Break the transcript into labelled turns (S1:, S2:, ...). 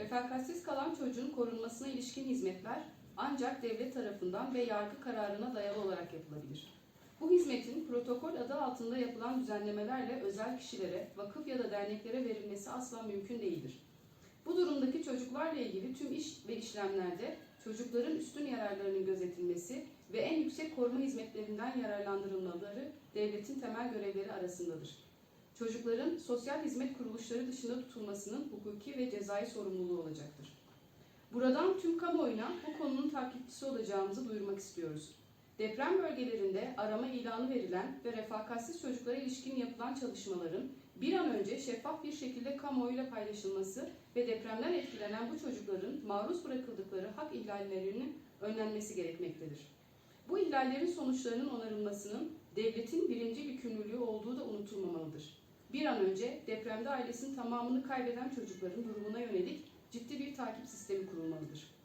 S1: Refakatsiz kalan çocuğun korunmasına ilişkin hizmetler ancak devlet tarafından ve yargı kararına dayalı olarak yapılabilir. Bu hizmetin protokol adı altında yapılan düzenlemelerle özel kişilere, vakıf ya da derneklere verilmesi asla mümkün değildir. Bu durumdaki çocuklarla ilgili tüm iş ve işlemlerde çocukların üstün yararlarının gözetilmesi ve en yüksek koruma hizmetlerinden yararlandırılmaları devletin temel görevleri arasındadır. Çocukların sosyal hizmet kuruluşları dışında tutulmasının hukuki ve cezai sorumluluğu olacaktır. Buradan tüm kamuoyuna bu konunun takipçisi olacağımızı duyurmak istiyoruz. Deprem bölgelerinde arama ilanı verilen ve refakatsiz çocuklara ilişkin yapılan çalışmaların bir an önce şeffaf bir şekilde kamuoyuyla paylaşılması ve depremden etkilenen bu çocukların maruz bırakıldıkları hak ihlallerinin önlenmesi gerekmektedir. Bu ihlallerin sonuçlarının onarılmasının devletin birinci yükümlülüğü olduğu da unutulmamalıdır. Bir an önce depremde ailesinin tamamını kaybeden çocukların durumuna yönelik ciddi bir takip sistemi kurulmalıdır.